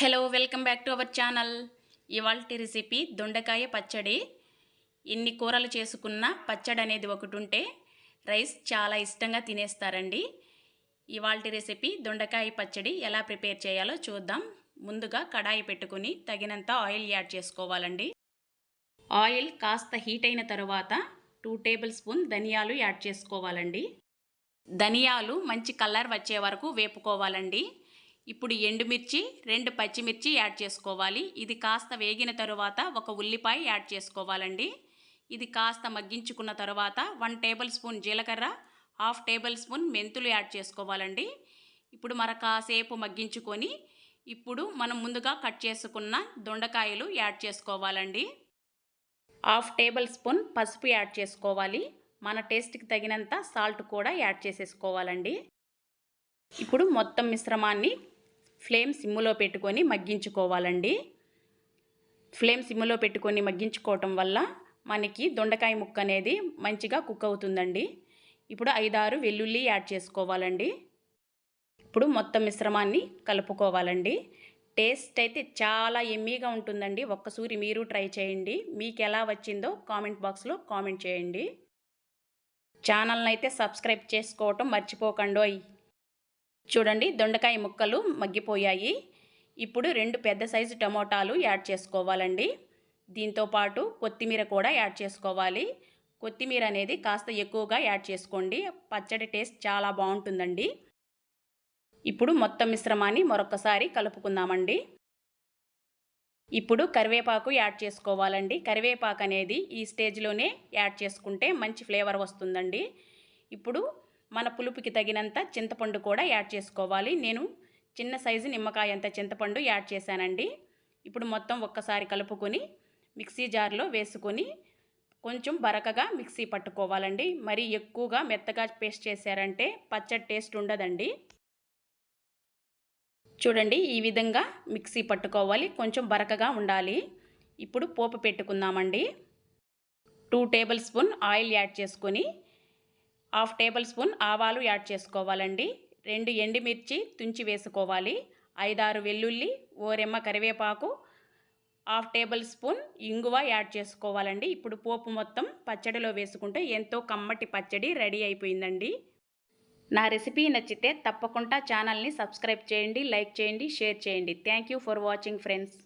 Hello welcome back to our channel. ఇవాళ recipe దొండకాయ పచ్చడి. ఎన్ని కూరలు చేసుకున్న పచ్చడి అనేది ఒకటి ఉంటే రైస్ చాలా ఇష్టంగా తినేస్తారండి. ఇవాళ రెసిపీ దొండకాయ పచ్చడి ఎలా ప్రిపేర్ చేయాలో చూద్దాం. ముందుగా కడాయి పెట్టుకుని తగినంత ఆయిల్ యాడ్ చేసుకోవాలండి. ఆయిల్ కాస్త హీట్ అయిన తర్వాత టూ టేబుల్ స్పూన్ ధనియాలు యాడ్ చేసుకోవాలండి. ధనియాలు మంచి కలర్ వచ్చే వరకు వేపుకోవాలండి. ఇప్పుడు ఎండుమిర్చి రెండు పచ్చిమిర్చి యాడ్ చేసుకోవాలి. ఇది కాస్త వేగిన తరువాత ఒక ఉల్లిపాయ యాడ్ చేసుకోవాలండి. ఇది కాస్త మగ్గించుకున్న తర్వాత వన్ టేబుల్ స్పూన్ జీలకర్ర హాఫ్ టేబుల్ స్పూన్ మెంతులు యాడ్ చేసుకోవాలండి. ఇప్పుడు మర కాసేపు మగ్గించుకొని ఇప్పుడు మనం ముందుగా కట్ చేసుకున్న దొండకాయలు యాడ్ చేసుకోవాలండి. హాఫ్ టేబుల్ స్పూన్ పసుపు యాడ్ చేసుకోవాలి. మన టేస్ట్కి తగినంత సాల్ట్ కూడా యాడ్ చేసేసుకోవాలండి. ఇప్పుడు మొత్తం మిశ్రమాన్ని ఫ్లేమ్ సిమ్ములో పెట్టుకొని మగ్గించుకోవాలండి. ఫ్లేమ్ సిమ్ములో పెట్టుకొని మగ్గించుకోవటం వల్ల మనకి దొండకాయ ముక్క అనేది మంచిగా కుక్ అవుతుందండి. ఇప్పుడు ఐదారు వెల్లుల్లి యాడ్ చేసుకోవాలండి. ఇప్పుడు మొత్తం మిశ్రమాన్ని కలుపుకోవాలండి. టేస్ట్ అయితే చాలా ఎమ్మీగా ఉంటుందండి. ఒక్కసూరి మీరు ట్రై చేయండి. మీకు ఎలా వచ్చిందో కామెంట్ బాక్స్లో కామెంట్ చేయండి. ఛానల్ని అయితే సబ్స్క్రైబ్ చేసుకోవటం మర్చిపోకండోయ్ చూడండి దొండకాయ ముక్కలు మగ్గిపోయాయి. ఇప్పుడు రెండు పెద్ద సైజు టమోటాలు యాడ్ చేసుకోవాలండి. దీంతోపాటు కొత్తిమీర కూడా యాడ్ చేసుకోవాలి. కొత్తిమీర అనేది కాస్త ఎక్కువగా యాడ్ చేసుకోండి. పచ్చడి టేస్ట్ చాలా బాగుంటుందండి. ఇప్పుడు మొత్తం మిశ్రమాన్ని మరొకసారి కలుపుకుందామండి. ఇప్పుడు కరివేపాకు యాడ్ చేసుకోవాలండి. కరివేపాకు అనేది ఈ స్టేజ్లోనే యాడ్ చేసుకుంటే మంచి ఫ్లేవర్ వస్తుందండి. ఇప్పుడు మన పులుపుకి తగినంత చింతపండు కూడా యాడ్ చేసుకోవాలి. నేను చిన్న సైజు నిమ్మకాయ అంత చింతపండు యాడ్ చేశానండి. ఇప్పుడు మొత్తం ఒక్కసారి కలుపుకొని మిక్సీ జార్లో వేసుకొని కొంచెం బరకగా మిక్సీ పట్టుకోవాలండి. మరి ఎక్కువగా మెత్తగా పేస్ట్ చేశారంటే పచ్చడి టేస్ట్ ఉండదండి. చూడండి ఈ విధంగా మిక్సీ పట్టుకోవాలి. కొంచెం బరకగా ఉండాలి. ఇప్పుడు పోపు పెట్టుకుందామండి. Two tablespoon oil add చేసుకొని హాఫ్ టేబుల్ స్పూన్ ఆవాలు యాడ్ చేసుకోవాలండి. రెండు ఎండుమిర్చి తుంచి వేసుకోవాలి. ఐదారు వెల్లుల్లి ఓరెమ్మ కరివేపాకు హాఫ్ టేబుల్ స్పూన్ ఇంగువ యాడ్ చేసుకోవాలండి. ఇప్పుడు పోపు మొత్తం పచ్చడిలో వేసుకుంటే ఎంతో కమ్మటి పచ్చడి రెడీ అయిపోయిందండి. నా రెసిపీ నచ్చితే తప్పకుండా ఛానల్ని సబ్స్క్రైబ్ చేయండి లైక్ చేయండి షేర్ చేయండి. Thank you for watching friends.